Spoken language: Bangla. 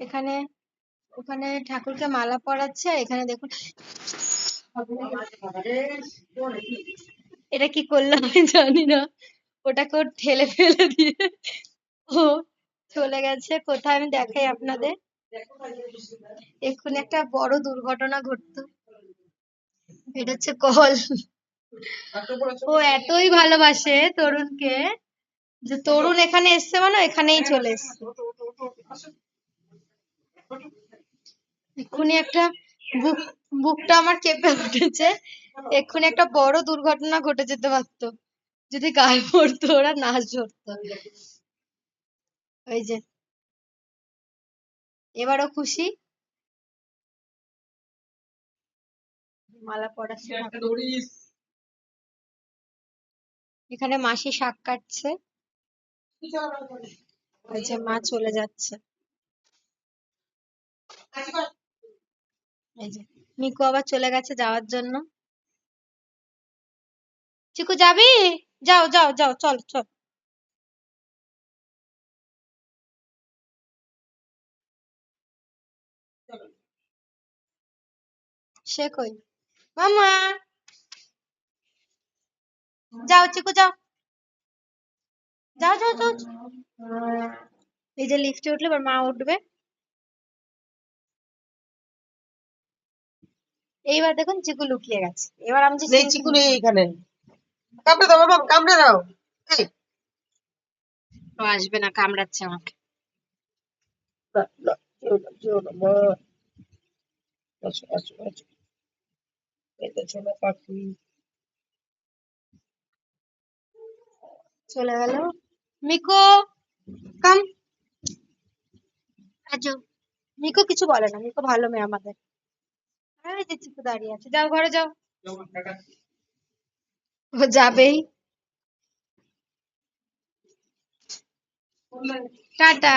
এখানে, ওখানে ঠাকুরকে মালা পরাচ্ছে, এখানে দেখুন। এটা কি করলাম আমি জানি না। ওটাকে ঠেলে ফেলে দিয়ে ও চলে গেছে। কোথায় আমি দেখাই আপনাদের। এক্ষুনি একটা বড় দুর্ঘটনা ঘটতো। এটা হচ্ছে কল। ও এতই ভালোবাসে তরুণকে যে তরুণ এখানে এসছে মানে এখানেই চলে এসছে। এক্ষুনি একটা বুক বুকটা আমার কেঁপে উঠেছে। এক্ষুনি একটা বড় দুর্ঘটনা ঘটে যেতে পারতো। যদি গায়ে পড়তো ওরা নাচ ধরতো। ওই যে। এবারও খুশি? মালা ঠাকুর। এখানে মাসি শাক কাটছে। ওই যে মা চলে যাচ্ছে। এই যে আবার চলে গেছে যাওয়ার জন্য। চিকু যাবি? যাও যাও যাও, চল চল। সে কই? মামা! যাও, চিকু, যাও। যাও যাও যাও। এই যে লিফটে উঠলে, এবার মা উঠবে। এইবার দেখুন চিকু লুকিয়ে গেছে। এবার আমি যে চিকু নেই এখানে। কামড়ে দাও বাবা কামড়ে দাও। ও আসবে না কামড়াচ্ছে আমাকে। চলে গেল। মিকো কাম। মিকো কিছু বলে না মিকো ভালো মেয়ে আমাদের। দাঁড়িয়ে আছে। যাও ঘরে যাও। ও যাবেই। টাটা।